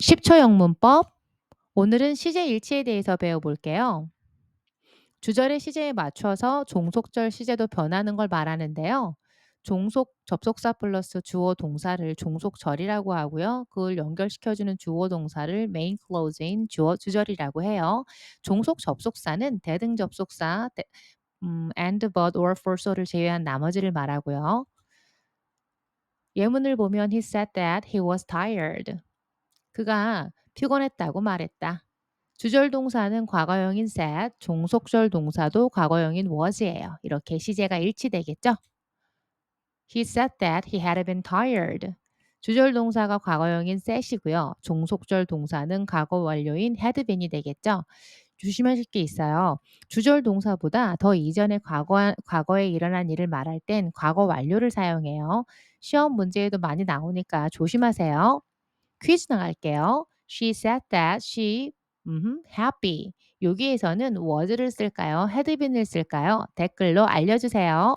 10초 영문법. 오늘은 시제 일치에 대해서 배워볼게요. 주절의 시제에 맞춰서 종속절 시제도 변하는 걸 말하는데요. 종속 접속사 플러스 주어 동사를 종속절이라고 하고요. 그걸 연결시켜주는 주어 동사를 main clause인 주어 주절이라고 해요. 종속 접속사는 대등 접속사 대- 음, and, but, or, for, so를 제외한 나머지를 말하고요. 예문을 보면 he said that he was tired. 그가 피곤했다고 말했다. 주절 동사는 과거형인 said, 종속절 동사도 과거형인 was예요. 이렇게 시제가 일치되겠죠? He said that he had been tired. 주절 동사가 과거형인 said이고요. 종속절 동사는 과거 완료인 had been이 되겠죠? 조심하실 게 있어요. 주절 동사보다 더 이전의 과거, 과거에 일어난 일을 말할 땐 과거 완료를 사용해요. 시험 문제에도 많이 나오니까 조심하세요. 퀴즈 나갈게요. She said that she 음, happy. 여기에서는 was를 쓸까요? had been을 쓸까요? 댓글로 알려주세요.